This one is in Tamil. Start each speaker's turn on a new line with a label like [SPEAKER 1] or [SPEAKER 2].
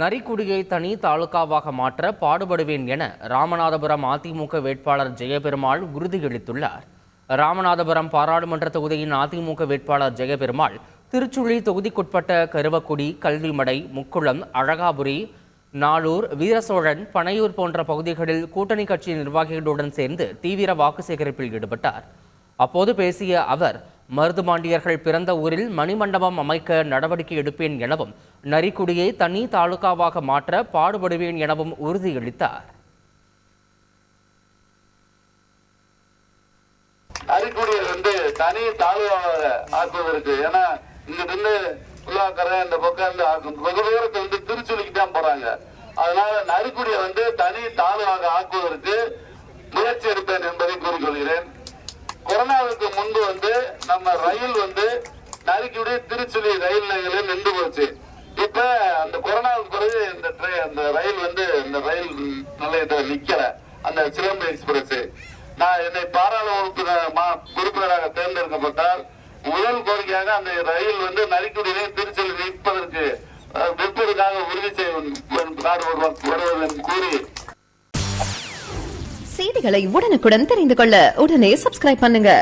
[SPEAKER 1] நரிக்குடியை தனி தாலுகாவாக மாற்ற பாடுபடுவேன் என ராமநாதபுரம் அதிமுக வேட்பாளர் ஜெயபெருமாள் உறுதியளித்துள்ளார். ராமநாதபுரம் பாராளுமன்ற தொகுதியின் அதிமுக வேட்பாளர் ஜெயபெருமாள் திருச்சுழி தொகுதிக்குட்பட்ட கருவக்குடி கல்விமடை முக்குளம் அழகாபுரி நாளூர் வீரசோழன் பனையூர் போன்ற பகுதிகளில் கூட்டணி கட்சி நிர்வாகிகளுடன் சேர்ந்து தீவிர வாக்கு சேகரிப்பில் ஈடுபட்டார். அப்போது பேசிய அவர் மருதுமாண்டியர்கள் பிறந்த ஊரில் மணிமண்டபம் அமைக்க நடவடிக்கை எடுப்பேன் எனவும் நரிக்குடியை தனி தாலுகாவாக மாற்ற பாடுபடுவேன் எனவும் உறுதியளித்தார்.
[SPEAKER 2] அரிக்குடியை வந்து தனி தாழ்வாக ஆக்குவதற்கு ஏன்னா இங்க இருந்து உள்ளாக்கரை இந்த பக்கம் இருந்து வெகு தூரத்தை வந்து திருச்சுழிக்கு தான் போறாங்க. அதனால நரிக்குடியை வந்து தனி தாழ்வாக ஆக்குவதற்கு முயற்சி எடுப்பேன் என்பதை கூறிக்கொள்கிறேன் கொரோனாவுக்கு முன்பு வந்து நம்ம ரயில் வந்து நரிக்குடி திருச்சுழி ரயில் நிலையங்களில் நின்று போச்சு. இப்ப அந்த கொரோனாவுக்கு பிறகு இந்த ட்ரெயின் அந்த ரயில் வந்து இந்த ரயில் நிலையத்தை நிக்கல. அந்த சிலம்பு எக்ஸ்பிரஸ். நான் என்னை பாராளுமன்ற உறுப்பினர் உறுப்பினராக தேர்ந்தெடுக்கப்பட்டால் முதல் கோரிக்கையாக அந்த ரயில் வந்து நரிக்குடியிலே திருச்சியில் நிற்பதற்கு நிற்பதற்காக உறுதி செய்யும் வருவதன் கூறி.
[SPEAKER 3] செய்திகளை உடனுக்குடன் தெரிந்து கொள்ள உடனே சப்ஸ்கிரைப் பண்ணுங்க.